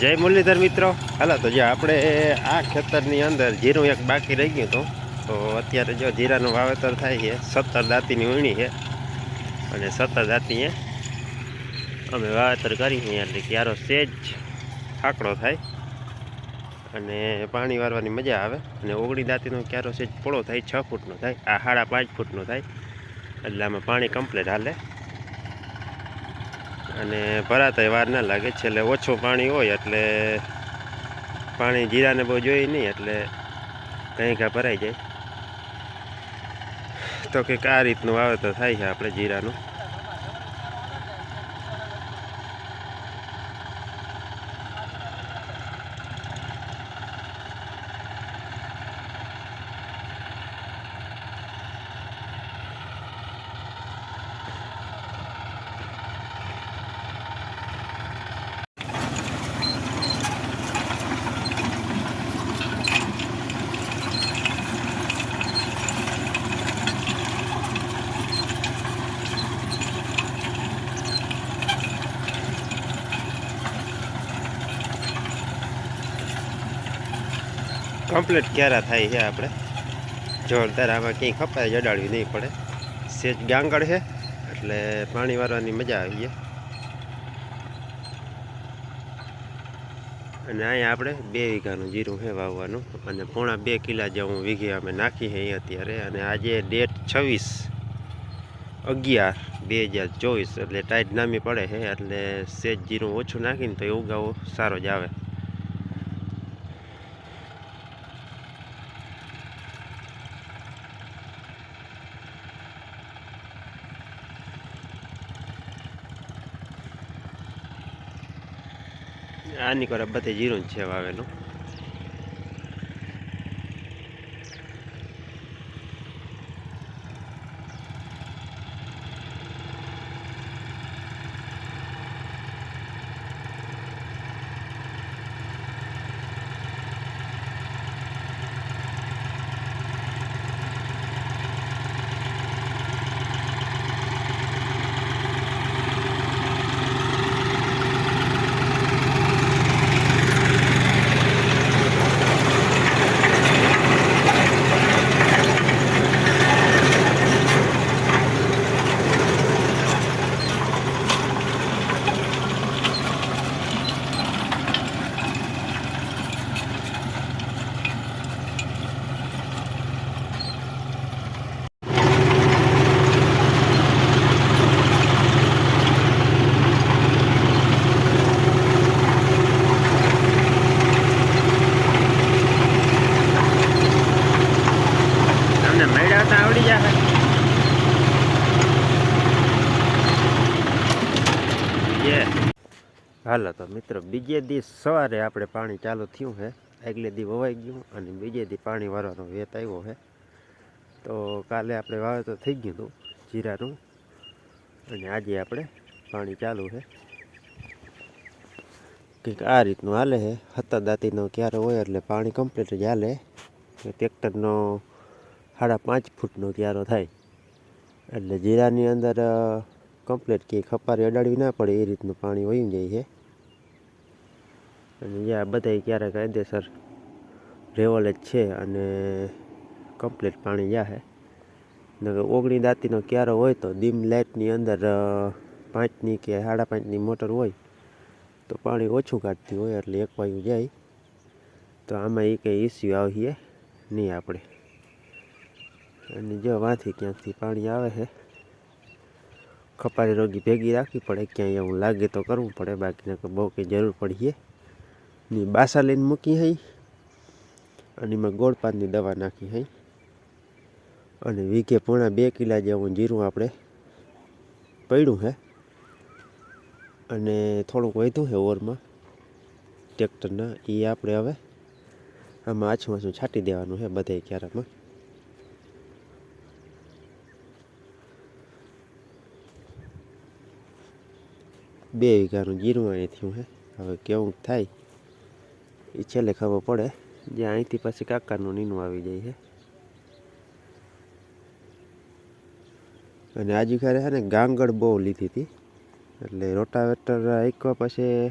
જય મુરલીધર મિત્રો. હાલો, તો જે આપણે આ ખેતરની અંદર જીરું એક બાકી રહી ગયું હતું. તો અત્યારે જો જીરાનું વાવેતર થાય છે, સત્તર દાંતીની વીણી છે. અને સત્તર દાંતીએ અમે વાવેતર કરી છીએ, એટલે ક્યારો સેજ આકડો થાય. અને પાણી વારવાની મજા આવે. અને ઓગણી દાંતીનો ક્યારો સેજ પોળો થાય, છ ફૂટનો થાય. આ સાડા પાંચ ફૂટનો થાય. એટલે આમાં પાણી કમ્પ્લીટ હાલે. અને ભરાતાય વાર ના લાગે. છેલ્લે ઓછું પાણી હોય એટલે પાણી જીરાને બહુ જોઈએ નહીં એટલે કંઈ કાં ભરાઈ જાય. તો કંઈક આ રીતનું વાવેતર થાય છે આપણે જીરાનું. કમ્પ્લીટ ક્યારા થાય છે આપણે? જોરદાર આમાં ક્યાંય ખપાય, જડાડવી નહીં પડે. સેજ ગાંગડ છે, એટલે પાણી વારવાની મજા આવી જાય. અને અહીંયા આપણે બે વીઘાનું જીરું છે વાવવાનું. અને પોણા બે કિલા જેવું વીઘે અમે નાખી છે અત્યારે. અને આજે ડેટ છવ્વીસ અગિયાર બે હજાર ચોવીસ, એટલે ટાઈટ નામી પડે છે, એટલે સેજ જીરું ઓછું નાખીને તો એ ઉગાવો, સારો જ આવે. આની કરે બધે જીરું છે વાવેલું. હાલો તો મિત્રો, બીજે દિવસ સવારે આપણે પાણી ચાલુ થયું છે. આગલે દી વવાઈ ગયું અને બીજે દી પાણી વારવાનો વેત આવ્યો છે. તો કાલે આપણે વાવેતર થઈ ગયું હતું, જીરાનું. અને આજે આપણે પાણી ચાલુ છે. કંઈક આ રીતનું હાલે છે. હતા દાંતીનો ક્યારે હોય એટલે પાણી કમ્પ્લીટ જ હાલે. ટ્રેક્ટરનો સાડા પાંચ ફૂટનો ક્યારો થાય. એટલે જીરાની અંદર કમ્પ્લીટ કે ખપારી અડાડવી ના પડે એ રીતનું પાણી વહી જાય છે. અને જ્યાં બધા ક્યારે કાયદેસર રેવલ જ છે અને કમ્પ્લીટ પાણી જાહે ઓગણી દાંતીનો ક્યારો હોય તો ડીમ લાઇટની અંદર પાંચની કે સાડા પાંચની મોટર હોય, તો પાણી ઓછું કાઢતી હોય એટલે એક વાયુ જાય. તો આમાં એ કંઈ ઇસ્યુ આવીએ નહીં આપણે. અને જો વાંથી ક્યાંકથી પાણી આવે છે ખપારી રોગી ભેગી રાખવી પડે, ક્યાંય એવું લાગે તો કરવું પડે, બાકી નકર બહુ કંઈ જરૂર પડીએ. ની બાસા લઈને મૂકી હઈ અને એમાં ગોળ પાનની દવા નાખી હઈ. અને વીઘે પોણા બે કિલા જેવું જીરું આપણે પડ્યું હે. અને થોડુંક વધ્યું છે ઓરમાં. ટ્રેક્ટરના એ આપણે હવે આમાં આછું આછું છાંટી દેવાનું છે બધે ક્યારામાં. બે વીઘાનું જીરું અહીં થયું છે હવે કેવું થાય? એ છેલ્લે ખબર પડે. જે અહીંથી પછી કાકાનું નીનું આવી જાય છે. અને આજુ ખરે છે ને ગાંગડ બહુ લીધી હતી. એટલે રોટાવેટર આંકવા પછી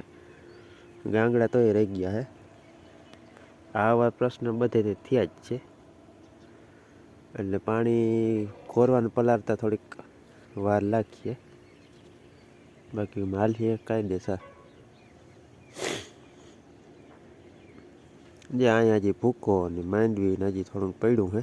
ગાંગડા તોય રહી ગયા હે આવા પ્રશ્ન બધે થયા જ છે. એટલે પાણી કોરવાનું પલાળતા થોડીક વાર લાગીએ. બાકી માલ છે કાયદેસર જે અહીંયા હજી ભૂકો ને માંડવી ને હજી થોડુંક પડ્યું છે